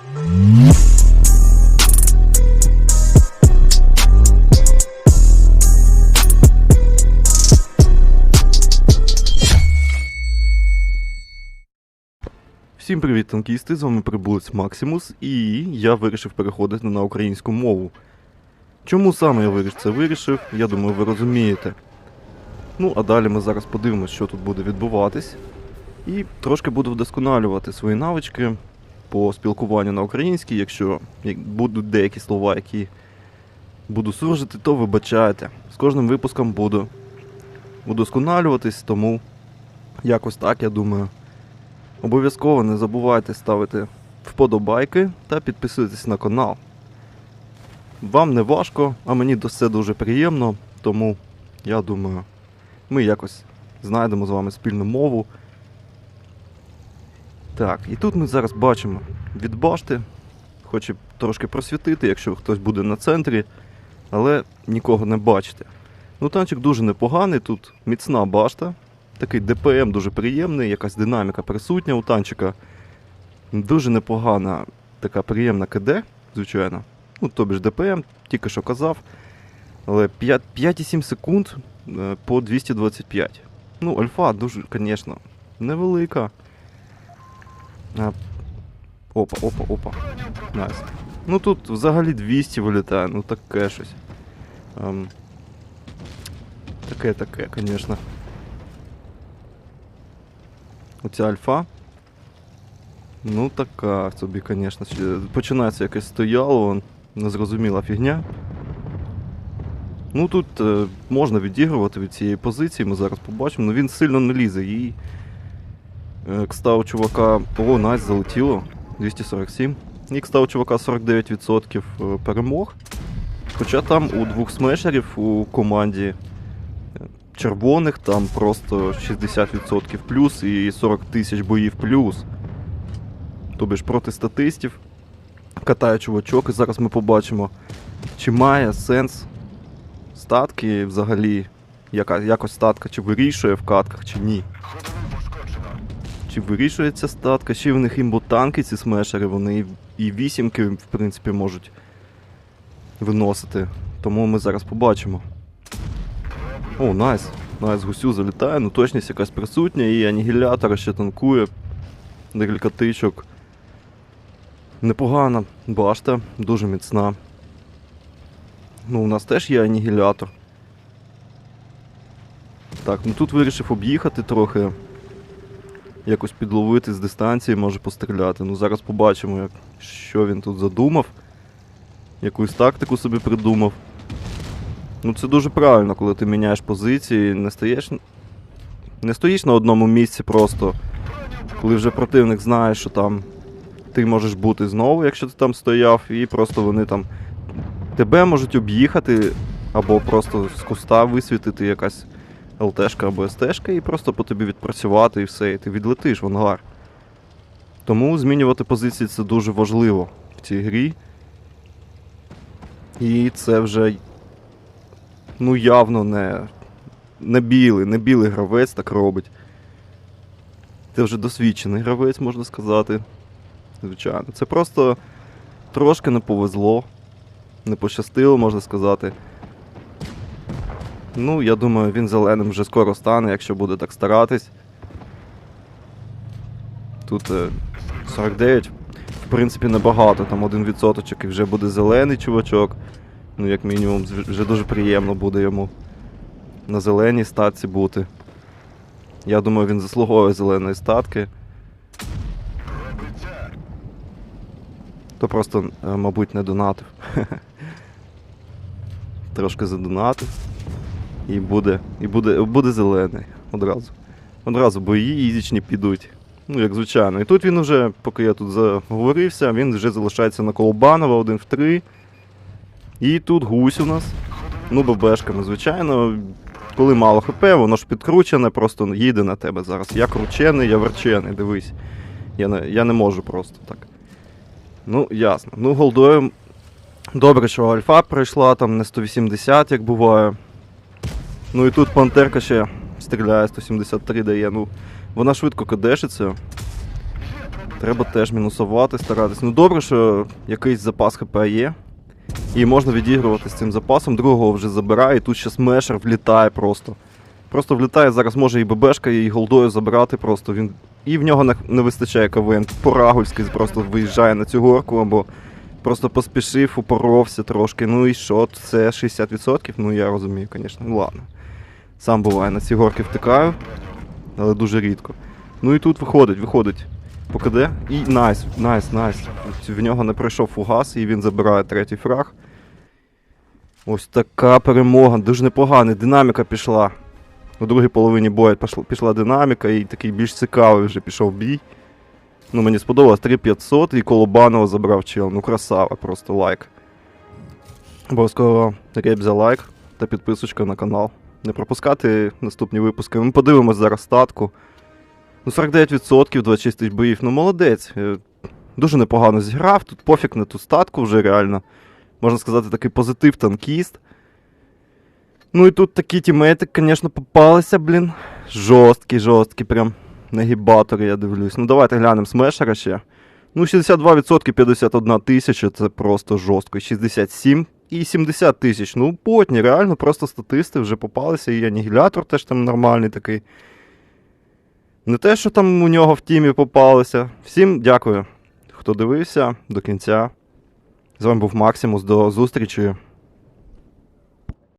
Всім привіт, танкісти! З вами прибулець Максимус, і я вирішив переходити на українську мову. Чому саме я це вирішив, я думаю, ви розумієте. Ну, а далі ми зараз подивимося, що тут буде відбуватись. І трошки буду вдосконалювати свої навички по спілкуванню на українській. Якщо будуть деякі слова, які буду суржити, то вибачайте. З кожним випуском буду удосконалюватись, тому якось так, я думаю. Обов'язково не забувайте ставити вподобайки та підписуйтесь на канал. Вам не важко, а мені це дуже приємно, тому я думаю, ми якось знайдемо з вами спільну мову. Так, і тут ми зараз бачимо від башти. Хочу трошки просвітити, якщо хтось буде на центрі, але нікого не бачите. Ну, танчик дуже непоганий, тут міцна башта, Такий ДПМ дуже приємний, якась динаміка присутня у танчика. Дуже непогана, така приємна КД, звичайно. Ну, тобі ж ДПМ, тільки що казав. Але 5,7 секунд е, по 225. Ну, альфа дуже, звісно, невелика. Опа, опа, опа. Найс. Ну тут взагалі 200 вилітає, ну таке щось. Ем, таке, таке, звісно. Оця альфа. Ну така собі, звісно. Починається якесь стояло, незрозуміла фігня. Ну тут е, можна відігрувати від цієї позиції, ми зараз побачимо, але він сильно не лізе. Е, кста у чувака. О, найс, залетіло. 247. І кста чувака 49% е, перемог. Хоча там у двох смешерів у команді е, червоних там просто 60% плюс і 40 тисяч боїв плюс. Тобі ж проти статистів катає чувачок, і зараз ми побачимо, чи має сенс статки взагалі, яка, якось статка чи вирішує в катках, чи ні. Чи вирішує ця статка, чи в них імботанки ці смешери, вони і вісімки, в принципі, можуть виносити. Тому ми зараз побачимо. О, найс. Найс, гусю залітає, ну точність якась присутня, і анігілятор ще танкує. Декілька тичок. Непогана башта, дуже міцна. Ну, у нас теж є анігілятор. Так, ну тут вирішив об'їхати трохи. Якось підловити з дистанції, може постріляти. Ну зараз побачимо, як, що він тут задумав. Якусь тактику собі придумав. Ну це дуже правильно, коли ти міняєш позиції, не стаєш. Не стоїш на одному місці просто. Коли вже противник знає, що там ти можеш бути знову, якщо ти там стояв, і просто вони там тебе можуть об'їхати, або просто з куста висвітити якась ЛТшка або СТшка, і просто по тобі відпрацювати і все, і ти відлетиш в ангар. Тому змінювати позиції це дуже важливо в цій грі. І це вже ну явно не, не білий, не білий гравець так робить. Це вже досвідчений гравець, можна сказати. Звичайно. Це просто трошки не повезло. Не пощастило, можна сказати. Ну, я думаю, він зеленим вже скоро стане, якщо буде так старатись. Тут е, 49, в принципі, небагато, там один відсоточок і вже буде зелений чувачок. Ну, як мінімум, вже дуже приємно буде йому на зеленій статці бути. Я думаю, він заслуговує зеленої статки. То просто, е, мабуть, не донатив. Трошки задонатив. І буде, і буде, буде зелений одразу. Одразу бої ізічні підуть. Ну, як звичайно. І тут він вже, поки я тут заговорився, він вже залишається на Колобанова 1 в 3. І тут гусь у нас. Ну, ББшками, звичайно. Коли мало ХП, воно ж підкручене, просто їде на тебе зараз. Я кручений, я верчений, дивись. Я не, я не можу просто так. Ну, ясно. Ну, голдою. Добре, що альфа пройшла, там не 180, як буває. Ну і тут пантерка ще стріляє, 173 дає. Ну, вона швидко кадешиться. Треба теж мінусувати, старатись. Ну добре, що якийсь запас ХП є. І можна відігрувати з цим запасом, другого вже забирає, і тут ще смешер влітає просто. Просто влітає, зараз може і ББшка, і голдою забирати просто. Він... І в нього не, не вистачає КВН. Порагульський просто виїжджає на цю горку, або просто поспішив, упоровся трошки. Ну і що, це 60%? Ну я розумію, звісно. Ну ладно. Сам буває, на ці горки втикаю, але дуже рідко. Ну і тут виходить, виходить. Покаде. І найс, найс, найс. В нього не пройшов фугас, і він забирає третій фраг. Ось така перемога, дуже непогана. Динаміка пішла. У другій половині бою пішла динаміка і такий більш цікавий вже пішов бій. Ну, мені сподобалось 3500 і Колобанова забрав чел. Ну, красава, просто лайк. Обов'язково рейп за лайк та підписочка на канал. Не пропускати наступні випуски. Ми подивимось зараз статку. Ну, 49%, 26 тисяч боїв. Ну, молодець. Е, Дуже непогано зіграв. Тут пофіг на ту статку вже реально. Можна сказати, такий позитив танкіст. Ну і тут такі тімейти, звісно, попалися, блін. Жорсткі, жорсткі, прям нагібатори, я дивлюсь. Ну давайте глянемо смешера ще. Ну, 62% 51 тисяча, це просто жорстко. 67 і 70 тисяч. Ну, потні, реально, просто статисти вже попалися, і анігілятор теж там нормальний такий. Не те, що там у нього в тімі попалися. Всім дякую, хто дивився до кінця. З вами був Максимус. До зустрічі